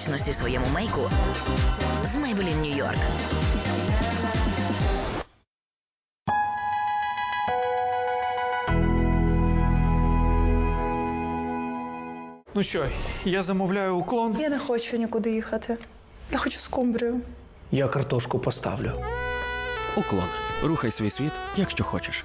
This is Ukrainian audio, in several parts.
зручності своєму мейку з Maybelline New York. Ну що, я замовляю уклон. Я не хочу нікуди їхати. Я хочу скумбрію. Я картошку поставлю. Уклон. Рухай свій світ, якщо хочеш.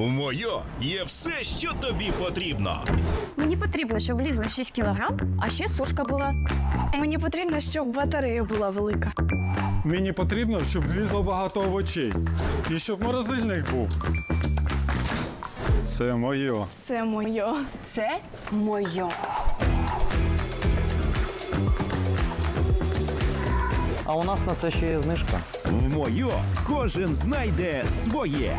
У Мойо є все, що тобі потрібно. Мені потрібно, щоб влізло 6 кілограм, а ще сушка була. Мені потрібно, щоб батарея була велика. Мені потрібно, щоб влізло багато овочей. І щоб морозильник був. Це моє. Це моє. Це моє. А у нас на це ще є знижка. В Мойо кожен знайде своє.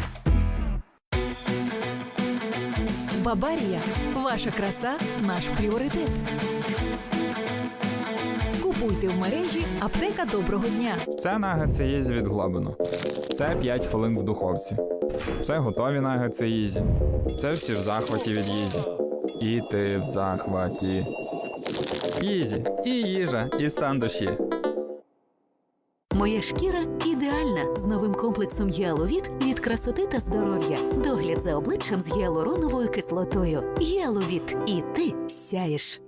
Бабарія. Ваша краса наш пріоритет. Купуйте в мережі аптека доброго дня. Це нагетси Єзі від Глобину. Це 5 хвилин в духовці. Це готові нагетси Єзі. Це всі в захваті від Єзі. І ти в захваті. Єзі, і їжа, і стан душі. Моя шкіра ідеальна з новим комплексом Гіаловіт від красоти та здоров'я. Догляд за обличчям з гіалуроновою кислотою. Гіаловіт. І ти сяєш.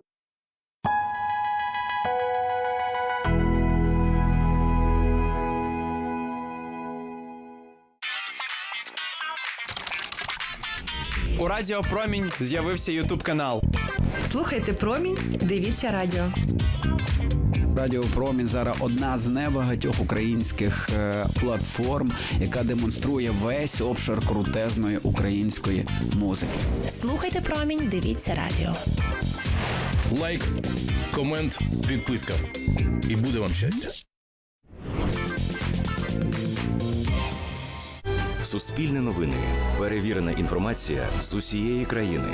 У Радіо Промінь з'явився Ютуб канал. Слухайте промінь, дивіться радіо. Радіо Промінь зараз одна з небагатьох українських е, платформ, яка демонструє весь обшир крутезної української музики. Слухайте промінь, дивіться радіо. Лайк, комент, підписка. І буде вам щастя. Суспільне новини. Перевірена інформація з усієї країни.